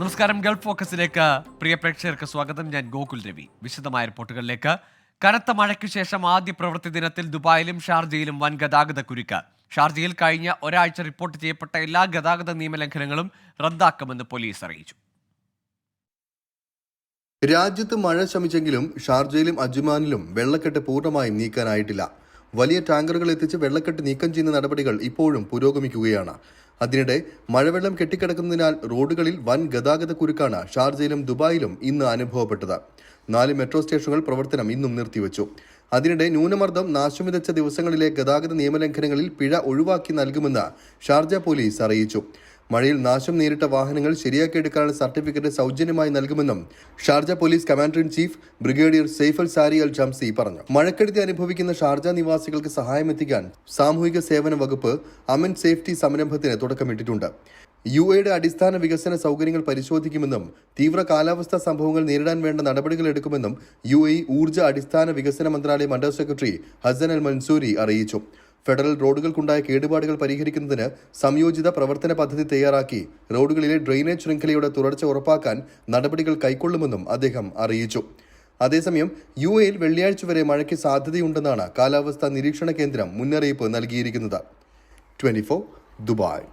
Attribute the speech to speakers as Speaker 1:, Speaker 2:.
Speaker 1: നമസ്കാരം ഗൾഫ് ഫോക്കസിലേക്ക് പ്രിയ പ്രേക്ഷകർക്ക് സ്വാഗതം ഞാൻ ഗോകുൽ രവി വിശദമായ റിപ്പോർട്ടുകളിലേക്ക് കനത്ത മഴയ്ക്ക് ശേഷം ആദ്യ പ്രവൃത്തി ദിനത്തിൽ ദുബായിലും ഷാർജയിലും വൻ ഗതാഗത കുരുക്ക് ഷാർജയിൽ കഴിഞ്ഞ ഒരാഴ്ച റിപ്പോർട്ട് ചെയ്യപ്പെട്ട എല്ലാ ഗതാഗത നിയമലംഘനങ്ങളും റദ്ദാക്കുമെന്ന് പോലീസ് അറിയിച്ചു
Speaker 2: രാജ്യത്ത് മഴ ശമിച്ചെങ്കിലും ഷാർജയിലും അജ്മാനിലും വെള്ളക്കെട്ട് പൂർണ്ണമായും നീക്കാനായിട്ടില്ല വലിയ ടാങ്കറുകൾ എത്തിച്ച് വെള്ളക്കെട്ട് നീക്കം ചെയ്യുന്ന നടപടികൾ ഇപ്പോഴും പുരോഗമിക്കുകയാണ് അതിനിടെ മഴവെള്ളം കെട്ടിക്കിടക്കുന്നതിനാൽ റോഡുകളിൽ വൻ ഗതാഗത കുരുക്കാണ് ഷാർജയിലും ദുബായിലും ഇന്ന് അനുഭവപ്പെട്ടത് നാല് മെട്രോ സ്റ്റേഷനുകൾ പ്രവർത്തനം ഇന്നും നിർത്തിവച്ചു അതിനിടെ ന്യൂനമർദ്ദം നാശം ദിവസങ്ങളിലെ ഗതാഗത നിയമലംഘനങ്ങളിൽ പിഴ ഒഴിവാക്കി നൽകുമെന്ന് ഷാർജ പോലീസ് അറിയിച്ചു മഴയിൽ നാശം നേരിട്ട വാഹനങ്ങൾ ശരിയാക്കിയെടുക്കാനുള്ള സർട്ടിഫിക്കറ്റ് സൗജന്യമായി നൽകുമെന്നും Sharjah police commander in chief brigadier Saiful Sari Al Jamsi പറഞ്ഞു മഴക്കെടുതി അനുഭവിക്കുന്ന ഷാർജ നിവാസികൾക്ക് സഹായമെത്തിക്കാൻ സാമൂഹിക സേവന വകുപ്പ് അമൻ സേഫ്റ്റി സംരംഭത്തിന് തുടക്കമിട്ടിട്ടുണ്ട് യു എയുടെ അടിസ്ഥാന വികസന സൗകര്യങ്ങൾ പരിശോധിക്കുമെന്നും തീവ്ര കാലാവസ്ഥാ സംഭവങ്ങൾ നേരിടാൻ വേണ്ട നടപടികൾ എടുക്കുമെന്നും യു എ ഊർജ്ജ അടിസ്ഥാന വികസന മന്ത്രാലയം under secretary Hasan Al Mansoori അറിയിച്ചു ഫെഡറൽ റോഡുകൾക്കുണ്ടായ കേടുപാടുകൾ പരിഹരിക്കുന്നതിന് സംയോജിത പ്രവർത്തന പദ്ധതി തയ്യാറാക്കി റോഡുകളിലെ ഡ്രെയിനേജ് ശൃംഖലയുടെ തുടർച്ച ഉറപ്പാക്കാൻ നടപടികൾ കൈക്കൊള്ളുമെന്നും അദ്ദേഹം അറിയിച്ചു അതേസമയം യു എയിൽ വെള്ളിയാഴ്ച വരെ മഴയ്ക്ക് സാധ്യതയുണ്ടെന്നാണ് കാലാവസ്ഥാ നിരീക്ഷണ കേന്ദ്രം മുന്നറിയിപ്പ് നൽകിയിരിക്കുന്നത് ട്വന്റി ദുബായ്